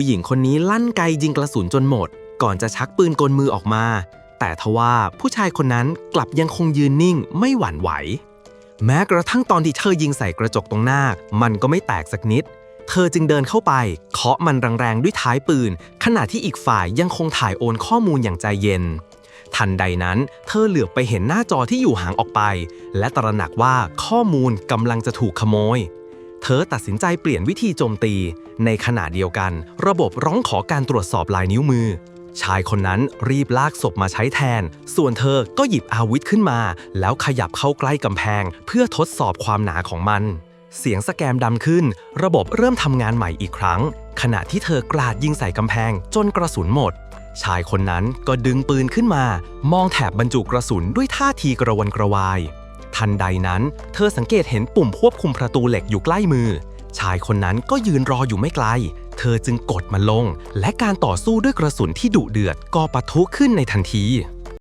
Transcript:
ผู้หญิงคนนี้ลั่นไกยิงกระสุนจนหมด ก่อนจะชักปืนกลมือออกมา แต่ทว่าผู้ชายคนนั้นกลับยังคงยืนนิ่งไม่หวั่นไหว แม้กระทั่งตอนที่เธอยิงใส่กระจกตรงหน้า มันก็ไม่แตกสักนิด เธอจึงเดินเข้าไป เคาะมันแรงๆด้วยท้ายปืน ขณะที่อีกฝ่ายยังคงถ่ายโอนข้อมูลอย่างใจเย็นทันใดนั้น เธอเหลือบไปเห็นหน้าจอที่อยู่ห่างออกไป และตระหนักว่าข้อมูลกำลังจะถูกขโมย ธอตัดสินใจเปลี่ยนวิธีโจมตี ในขณะเดียวกัน ระบบร้องขอการตรวจสอบลายนิ้วมือ ชายคนนั้นรีบลากศพมาใช้แทน ส่วนเธอก็หยิบอาวุธขึ้นมา แล้วขยับเข้าใกล้กำแพง เพื่อทดสอบความหนาของมัน เสียงสแกมดังขึ้น ระบบเริ่มทำงานใหม่อีกครั้ง ขณะที่เธอกราดยิงใส่กำแพง จนกระสุนหมด ชายคนนั้นก็ดึงปืนขึ้นมา มองแถบบรรจุกระสุนด้วยท่าทีกระวนกระวาย ทันใดนั้น เธอสังเกตเห็นปุ่มควบคุมประตูเหล็กอยู่ใกล้มือ ชายคนนั้นก็ยืนรออยู่ไม่ไกล เธอจึงกดมันลง และการต่อสู้ด้วยกระสุนที่ดุเดือดก็ปะทุขึ้นในทันที